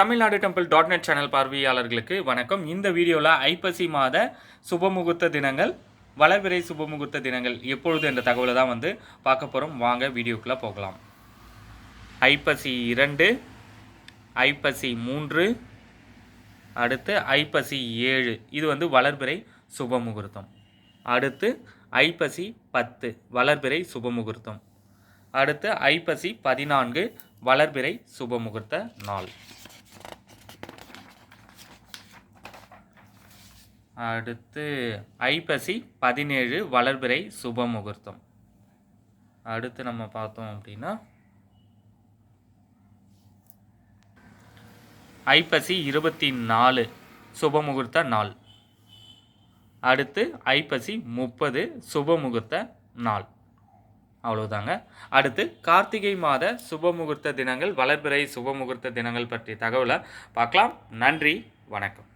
Tamil Nadu temple dot net channel பார்வையாளர்களுக்கு வணக்கம். இந்த வீடியோவில் ஐப்பசி மாத சுபமுகூர்த்த தினங்கள் வளர்பிறை சுபமுகூர்த்த தினங்கள் எப்பொழுது என்ற தகவலை தான் வந்து பார்க்க போகிறோம் வாங்க வீடியோக்குள்ளே போகலாம். ஐப்பசி இரண்டு ஐப்பசி மூன்று அடுத்து ஐப்பசி ஏழு. இது வந்து வளர்பிறை சுபமுகூர்த்தம். அடுத்து ஐப்பசி பத்து வளர்பிறை சுபமுகூர்த்தம். அடுத்து ஐப்பசி பதினான்கு வளர்பிறை சுபமுகூர்த்த நாள். அடுத்து ஐப்பசி பதினேழு வளர்பிறை சுப முகூர்த்தம் அடுத்து நம்ம பார்த்தோம் அப்படின்னா ஐப்பசி இருபத்தி நாலு சுப முகூர்த்த நாள். அடுத்து ஐப்பசி முப்பது சுபமுகூர்த்த நாள். அவ்வளோதாங்க அடுத்து கார்த்திகை மாத சுபமுகூர்த்த தினங்கள் வளர்பிறை சுபமுகூர்த்த தினங்கள் பற்றிய தகவலை பார்க்கலாம். நன்றி வணக்கம்.